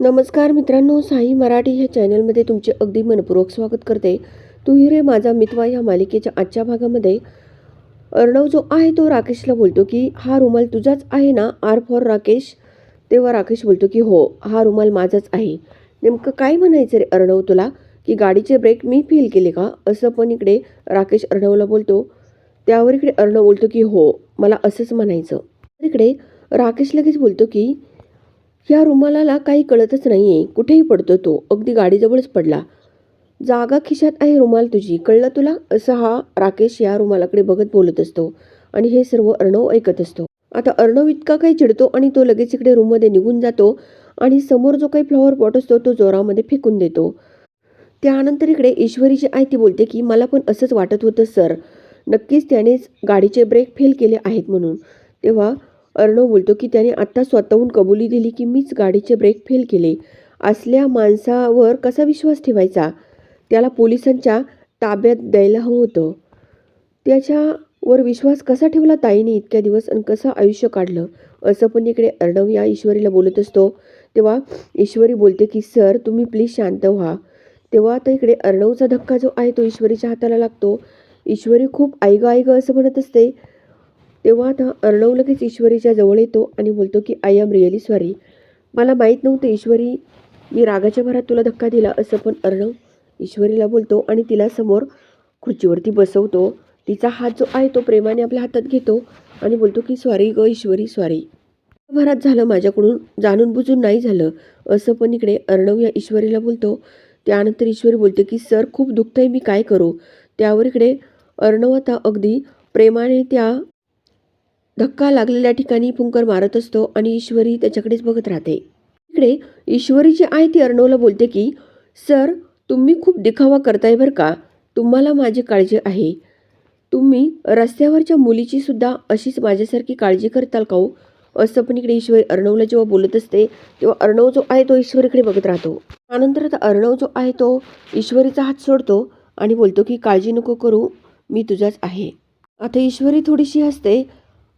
नमस्कार मित्रांनो साई मराठी ह्या चॅनलमध्ये तुमचे अगदी मनपूर्वक स्वागत करते. तू ही रे माझा मितवा या मालिकेच्या आजच्या भागामध्ये. अर्णव जो आहे तो राकेशला बोलतो की हा रुमाल तुझाच आहे ना? R for Rakesh. तेव्हा राकेश बोलतो की हो हा रुमाल माझाच आहे. नेमकं काय म्हणायचं रे अर्णव तुला? की गाडीचे ब्रेक मी फील केले का? असं पण इकडे राकेश अर्णवला बोलतो. त्यावर इकडे अर्णव बोलतो की हो मला असंच म्हणायचं. तर इकडे राकेश लगेच बोलतो की ह्या रुमालाला काही कळतच नाही आहे कुठेही पडतो तो. अगदी गाडीजवळच पडला. जागा खिशात आहे रुमाल तुझी. कळलं तुला? असं हा राकेश या रुमालाकडे बघत बोलत असतो आणि हे सर्व अर्णव ऐकत असतो. आता अर्णव इतका काही चिडतो आणि तो लगेच इकडे रूममध्ये निघून जातो आणि समोर जो काही फ्लॉवर पॉट असतो तो जोरामध्ये फेकून देतो. त्यानंतर इकडे ईश्वरीची आहे ती बोलते की मला पण असंच वाटत होतं सर. नक्कीच त्यानेच गाडीचे ब्रेक फेल केले आहेत म्हणून. तेव्हा अर्णव बोलतो की त्याने आत्ता स्वतःहून कबुली दिली की मीच गाडीचे ब्रेक फेल केले. असल्या माणसावर कसा विश्वास ठेवायचा? त्याला पोलिसांच्या ताब्यात द्यायला हवं होतं. त्याच्यावर विश्वास कसा ठेवला ताईने इतक्या दिवस आणि कसं आयुष्य काढलं? असं पण इकडे अर्णव या ईश्वरीला बोलत असतो. तेव्हा ईश्वरी बोलते की सर तुम्ही प्लीज शांत व्हा. तेव्हा आता इकडे अर्णवचा धक्का जो आहे तो ईश्वरीच्या हाताला लागतो. ईश्वरी खूप ऐग ऐग असं म्हणत असते. तेव्हा आता अर्णव लगेच ईश्वरीच्या जवळ येतो आणि बोलतो की आय एम रिअली सॉरी मला माहीत नव्हतं ईश्वरी मी रागाच्या भरात तुला धक्का दिला असं पण अर्णव ईश्वरीला बोलतो आणि तिला समोर खुर्चीवरती बसवतो. तिचा हात जो आहे तो प्रेमाने आपल्या हातात घेतो आणि बोलतो की सॉरी ग ईश्वरी सॉरी भरात झालं माझ्याकडून जाणून बुजून नाही झालं. असं पण इकडे अर्णव या ईश्वरीला बोलतो. त्यानंतर ईश्वरी बोलते की सर खूप दुखतंय मी काय करू? त्यावर इकडे अर्णव आता अगदी प्रेमाने त्या धक्का लागलेल्या ठिकाणी फुंकर मारत असतो आणि ईश्वरी त्याच्याकडेच बघत राहते. इकडे ईश्वरी जी आहे ती अर्णवला बोलते की सर तुम्ही खूप दिखावा करताय बरं का? तुम्हाला माझी काळजी आहे. तुम्ही रस्त्यावरच्या मुलीची सुद्धा अशीच माझ्यासारखी काळजी करताल का हो? असं पण इकडे ईश्वरी अर्णवला जेव्हा बोलत असते तेव्हा अर्णव जो आहे तो ईश्वरीकडे बघत राहतो. त्यानंतर आता अर्णव जो आहे तो ईश्वरीचा हात सोडतो आणि बोलतो की काळजी नको करू मी तुझाच आहे. आता ईश्वरी थोडीशी हसते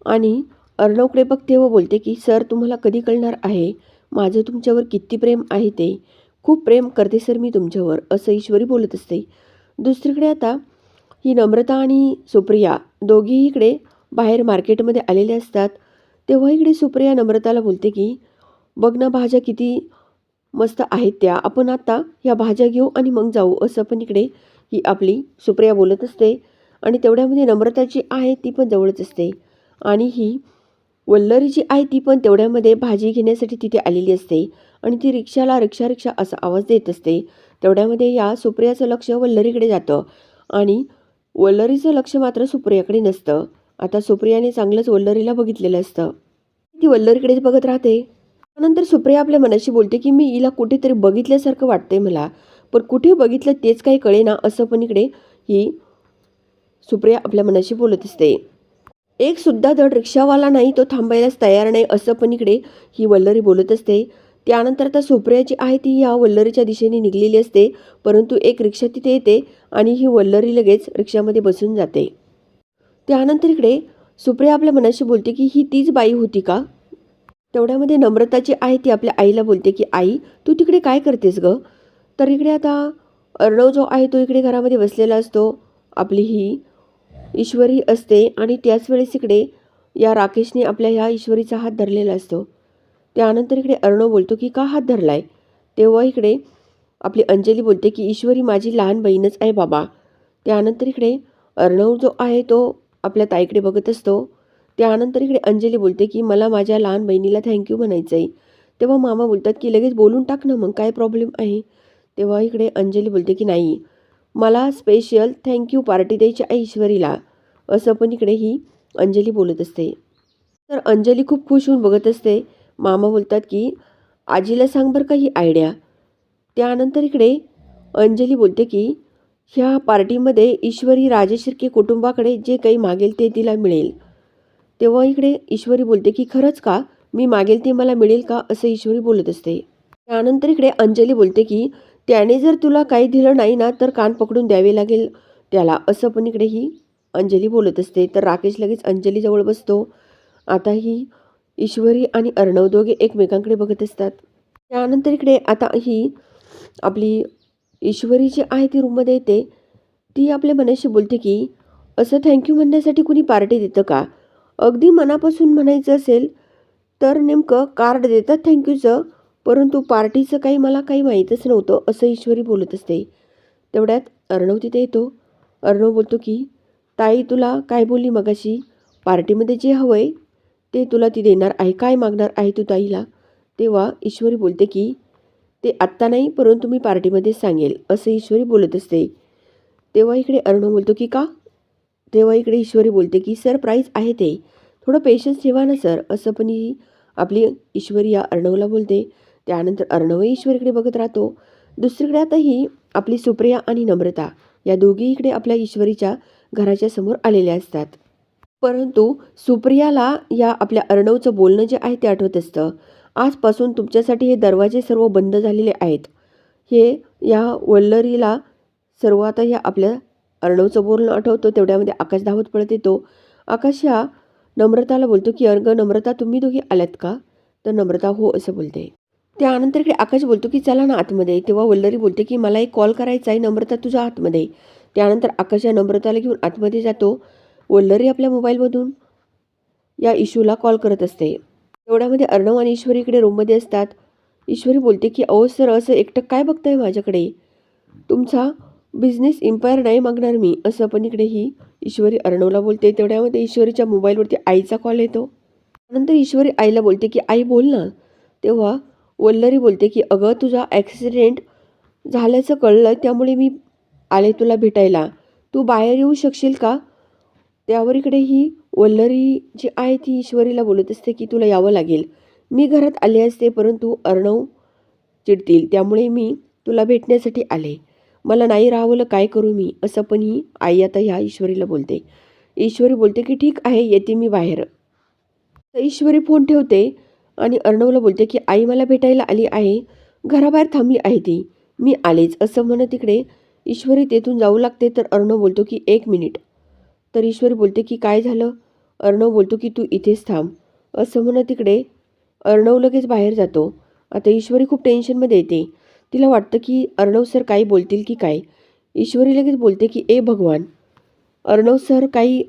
आणि अर्णवकडे बघते व बोलते की सर तुम्हाला कधी कळणार आहे? माझं तुमच्यावर किती प्रेम आहे ते? खूप प्रेम करते सर मी तुमच्यावर असं ईश्वरी बोलत असते. दुसरीकडे आता ही नम्रता आणि सुप्रिया दोघीही इकडे बाहेर मार्केटमध्ये आलेले असतात. तेव्हा इकडे सुप्रिया नम्रताला बोलते की बघ ना भाज्या किती मस्त आहेत त्या. आपण आता ह्या भाज्या घेऊ आणि मग जाऊ असं पण इकडे ही आपली सुप्रिया बोलत असते. आणि तेवढ्यामध्ये नम्रताची आहे ती पण जवळच असते. आणि ही वल्लरी जी आहे ती पण तेवढ्यामध्ये भाजी घेण्यासाठी तिथे आलेली असते आणि ती रिक्षाला रिक्षा रिक्षा असा आवाज देत असते. तेवढ्यामध्ये या सुप्रियाचं लक्ष वल्लरीकडे जातं आणि वल्लरीचं लक्ष मात्र सुप्रियाकडे नसतं. आता सुप्रियाने चांगलंच वल्लरीला बघितलेलं असतं. ती वल्लरीकडेच बघत राहते. त्यानंतर सुप्रिया आपल्या मनाशी बोलते की मी हिला कुठेतरी बघितल्यासारखं वाटतंय मला. पण कुठे बघितलं तेच काही कळेना असं पण इकडे ही सुप्रिया आपल्या मनाशी बोलत असते. एक सुद्धा धड रिक्षावाला नाही तो थांबायलाच तयार नाही असं पण इकडे ही वल्लरी बोलत असते. त्यानंतर आता सुप्रिया जी आहे ती या वल्लरीच्या दिशेने निघलेली असते परंतु एक रिक्षा तिथे येते आणि ही वल्लरी लगेच रिक्षामध्ये बसून जाते. त्यानंतर इकडे सुप्रिया आपल्या मनाशी बोलते की ही तीच बाई होती का? तेवढ्यामध्ये नम्रताची आहे ती आपल्या आईला बोलते की आई तू तिकडे काय करतेस ग? तर इकडे आता अर्णव जो आहे तो इकडे घरामध्ये बसलेला असतो. आपली ही ईश्वरी असते आणि त्याच वेळेस इकडे या राकेशने आपल्या ह्या ईश्वरीचा हात धरलेला असतो. त्यानंतर इकडे अर्णव बोलतो की का हात धरलाय? तेव्हा इकडे आपली अंजली बोलते की ईश्वरी माझी लहान बहीणच आहे बाबा. त्यानंतर इकडे अर्णव जो आहे तो आपल्या ताईकडे बघत असतो. त्यानंतर इकडे अंजली बोलते की मला माझ्या लहान बहिणीला थँक्यू म्हणायचं आहे तेव्हा मामा बोलतात की लगेच बोलून टाक ना मग काय प्रॉब्लेम आहे? तेव्हा इकडे अंजली बोलते की नाही मला स्पेशल थँक्यू पार्टी द्यायची ऐश्वरीला ईश्वरीला. असं पण इकडे ही अंजली बोलत असते. तर अंजली खूप खुश होऊन बघत असते. मामा बोलतात की आजीला सांग बरं का ही आयडिया त्यानंतर इकडे अंजली बोलते की ह्या पार्टीमध्ये ईश्वरी राजेशिर्के कुटुंबाकडे जे काही मागेल ते तिला मिळेल. तेव्हा इकडे ईश्वरी बोलते की खरंच का? मी मागेल ते मला मिळेल का? असं ईश्वरी बोलत असते. त्यानंतर इकडे अंजली बोलते की त्याने जर तुला काही दिलं नाही ना तर कान पकडून द्यावे लागेल. त्याला असं पण इकडे ही अंजली बोलत असते. तर राकेश लगेच अंजलीजवळ बसतो. आता ही ईश्वरी आणि अर्णव दोघे एकमेकांकडे बघत असतात. त्यानंतर इकडे आता ही आपली ईश्वरी जी आहे ती रूममध्ये येते. ती आपल्या मनाशी बोलते की असं थँक्यू म्हणण्यासाठी कुणी पार्टी देतं का? अगदी मनापासून म्हणायचं असेल तर नेमकं कार्ड देतात थँक्यूचं परंतु पार्टीचं काही मला काही माहीतच नव्हतं असं ईश्वरी बोलत असते. तेवढ्यात अर्णव तिथे येतो. अर्णव बोलतो की ताई तुला काय बोलली मगाशी? पार्टीमध्ये जे हवं आहे ते तुला ती देणार आहे काय मागणार आहे तू ताईला? तेव्हा ईश्वरी बोलते की ते आत्ता नाही परंतु मी पार्टीमध्ये सांगेल असं ईश्वरी बोलत असते. तेव्हा इकडे अर्णव बोलतो की का? तेव्हा इकडे ईश्वरी बोलते की सर प्राईज आहे ते. थोडं पेशन्स ठेवा ना सर असं पण ही आपली ईश्वरी या अर्णवला बोलते. त्यानंतर अर्णवही ईश्वरीकडे बघत राहतो. दुसरीकडे आताही आपली सुप्रिया आणि नम्रता या दोघी इकडे आपल्या ईश्वरीच्या घराच्या समोर आलेल्या असतात. परंतु सुप्रियाला या आपल्या अर्णवचं बोलणं जे आहे ते आठवत असतं. आजपासून तुमच्यासाठी हे दरवाजे सर्व बंद झालेले आहेत. हे या वल्लरीला सर्व आता या आपल्या अर्णवचं बोलणं आठवतं तेवढ्यामध्ये आकाश धावत पळत येतो. आकाश ह्या नम्रताला बोलतो की अर्ग नम्रता तुम्ही दोघी आल्यात का? तर नम्रता हो असं बोलते. त्यानंतर इकडे आकाश बोलतो की चला ना आतमध्ये. तेव्हा वल्लरी बोलते की मला एक कॉल करायचा आहे नम्रता तुझ्या आतमध्ये. त्यानंतर आकाश या नम्रताला घेऊन आतमध्ये जातो. वल्लरी आपल्या मोबाईलमधून या इशूला कॉल करत असते. तेवढ्यामध्ये अर्णव आणि ईश्वरी इकडे रूममध्ये असतात. ईश्वरी बोलते की अहो सर असं एकटं काय बघताय माझ्याकडे? तुमचा बिझनेस इम्पायर नाही मागणार मी. असं पण इकडे ही ईश्वरी अर्णवला बोलते. तेवढ्यामध्ये ईश्वरीच्या मोबाईलवरती आईचा कॉल येतो. नंतर ईश्वरी आईला बोलते की आई बोल ना. तेव्हा वल्लरी बोलते की अगं तुझा ॲक्सिडेंट झाल्याचं कळलं त्यामुळे मी आले तुला भेटायला. तू बाहेर येऊ शकशील का? त्यावर इकडे ही वल्लरी जी आहे ती ईश्वरीला बोलत असते की तुला यावं लागेल. मी घरात आले असते परंतु अर्णव चिडतील. त्यामुळे मी तुला भेटण्यासाठी आले. मला नाही राहावलं काय करू मी? असं पण ही आई आता ह्या ईश्वरीला बोलते. ईश्वरी बोलते की ठीक आहे येते मी बाहेर. तर ईश्वरी फोन ठेवते. आणि अर्णवला बोलते की आई मला भेटायला आली आहे. घराबाहेर थांबली आहे ती. मी आलेच. असं म्हणत तिकडे ईश्वरी तेथून जाऊ लागते तर अर्णव बोलतो की एक मिनिट. तर ईश्वरी बोलते की काय झालं? अर्णव बोलतो की तू इथेच थांब. असं म्हणत तिकडे अर्णव लगेच बाहेर जातो. आता ईश्वरी खूप टेन्शनमध्ये येते. तिला वाटतं की अर्णव सर काही बोलतील की काय? ईश्वरी लगेच बोलते की ए भगवान अर्णव सर काही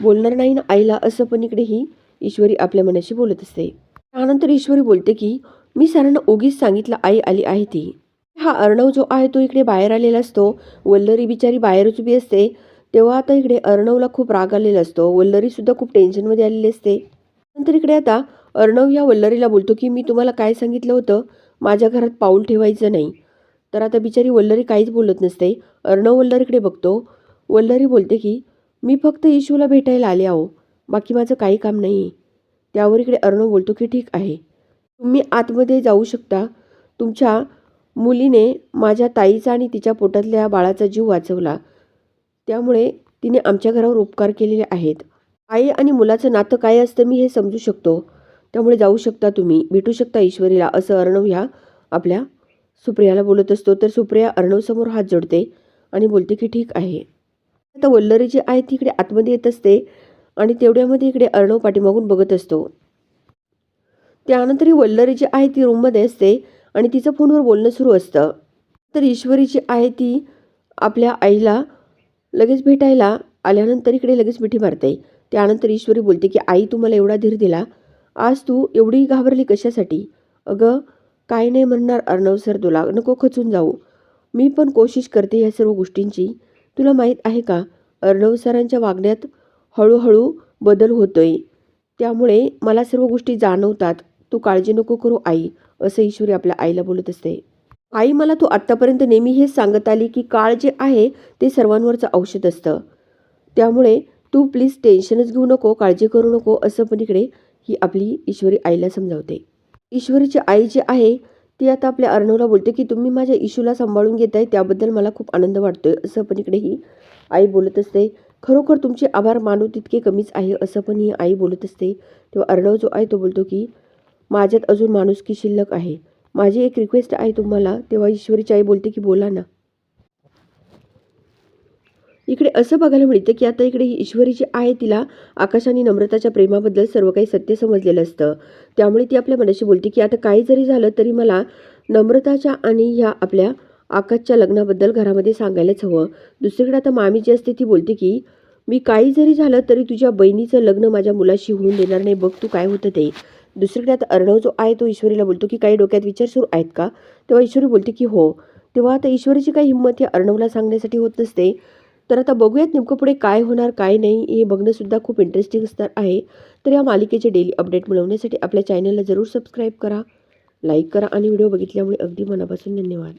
बोलणार नाही ना आईला? असं पण इकडे ही ईश्वरी आपल्या मनाशी बोलत असते. त्यानंतर ईश्वरी बोलते की मी सरांना उगीच सांगितलं आई आली आहे ती. हा अर्णव जो आहे तो इकडे बाहेर आलेला असतो. वल्लरी बिचारी बाहेरच उभी असते. तेव्हा आता इकडे अर्णवला खूप राग आलेला असतो. वल्लरीसुद्धा खूप टेन्शनमध्ये आलेली असते. नंतर इकडे आता अर्णव या वल्लरीला बोलतो की मी तुम्हाला काय सांगितलं होतं? माझ्या घरात पाऊल ठेवायचं नाही. तर आता बिचारी वल्लरी काहीच बोलत नसते. अर्णव वल्लरीकडे बघतो. वल्लरी बोलते की मी फक्त ईशूला भेटायला आले आहो. बाकी माझं काही काम नाही. आहे त्यावर इकडे अर्णव बोलतो की ठीक आहे. तुम्ही आतमध्ये जाऊ शकता. तुमच्या मुलीने माझ्या ताईचा आणि तिच्या पोटातल्या बाळाचा जीव वाचवला. त्यामुळे तिने आमच्या घरावर उपकार केलेले आहेत. आई आणि मुलाचं नातं काय असतं मी हे समजू शकतो. त्यामुळे जाऊ शकता तुम्ही. भेटू शकता ईश्वरीला असं अर्णव ह्या आपल्या सुप्रियाला बोलत असतो. तर सुप्रिया अर्णवसमोर हात जोडते आणि बोलते की ठीक आहे. आता वल्लरी जी आहे ती इकडे आतमध्ये येत असते. आणि तेवढ्यामध्ये इकडे अर्णव पाठीमागून बघत असतो. त्यानंतर ही वल्लरी जी आहे ती रूममध्ये असते आणि तिचं फोनवर बोलणं सुरू असतं. तर ईश्वरी जी आहे ती आपल्या आईला लगेच भेटायला आल्यानंतर इकडे लगेच मिठी मारते. त्यानंतर ईश्वरी बोलते की आई तू मला एवढा धीर दिला. आज तू एवढी घाबरली कशासाठी? अगं काय नाही म्हणणार अर्णव सर तुला. नको खचून जाऊ. मी पण कोशिश करते ह्या सर्व गोष्टींची. तुला माहीत आहे का अर्णव सरांच्या वागण्यात हळूहळू बदल होतोय. त्यामुळे मला सर्व गोष्टी जाणवतात. तू काळजी नको करू आई असं ईश्वरी आपल्या आईला बोलत असते. आई मला तू आत्तापर्यंत नेहमी हेच सांगत आली की काळ जे आहे ते सर्वांवरचं औषध असतं. त्यामुळे तू प्लीज टेन्शनच घेऊ नको काळजी करू नको असं पण इकडे ही आपली ईश्वरी आईला समजावते. ईश्वरीची आई जी आहे ती आता आपल्या अर्णवला बोलते की तुम्ही माझ्या इशूला सांभाळून घेत आहे त्याबद्दल मला खूप आनंद वाटतोय असं पण इकडे ही आई बोलत असते. खरोखर तुमचे आभार मानू तितके कमीच आहे असं पण ही आई बोलत असते. तेव्हा अर्णव जो आहे तो बोलतो की माझ्यात अजून माणुसकी शिल्लक आहे. माझी एक रिक्वेस्ट आहे तुम्हाला. तेव्हा ईश्वरीची आई बोलते की बोला ना. इकडे असं बघायला मिळतं की आता इकडे ही ईश्वरी जी आहे तिला आकाश आणि नम्रताच्या प्रेमाबद्दल सर्व काही सत्य समजलेलं असतं. त्यामुळे ती आपल्या मनाशी बोलते की आता काही जरी झालं तरी मला नम्रताच्या आणि ह्या आपल्या आकाशच्या लग्नाबद्दल घरामध्ये सांगायलाच हवं. दुसरीकडे आता मामी जी असते ती बोलते की मी काही जरी झालं तरी तुझ्या बहिणीचं लग्न माझ्या मुलाशी होऊन देणार नाही. बघ तू काय होतं ते. दुसरीकडे आता अर्णव जो आहे तो ईश्वरीला बोलतो की काही डोक्यात विचार सुरू आहेत का? तेव्हा ईश्वरी बोलते की हो. तेव्हा आता ईश्वरीची काही हिंमत ही अर्णवला सांगण्यासाठी होत नसते. तर आता बघूयात नेमकं पुढे काय होणार काय नाही हे बघणंसुद्धा खूप इंटरेस्टिंग असणार आहे. तर या मालिकेचे डेली अपडेट मिळवण्यासाठी आपल्या चॅनलला जरूर सबस्क्राईब करा लाईक करा आणि व्हिडिओ बघितल्यामुळे अगदी मनापासून धन्यवाद.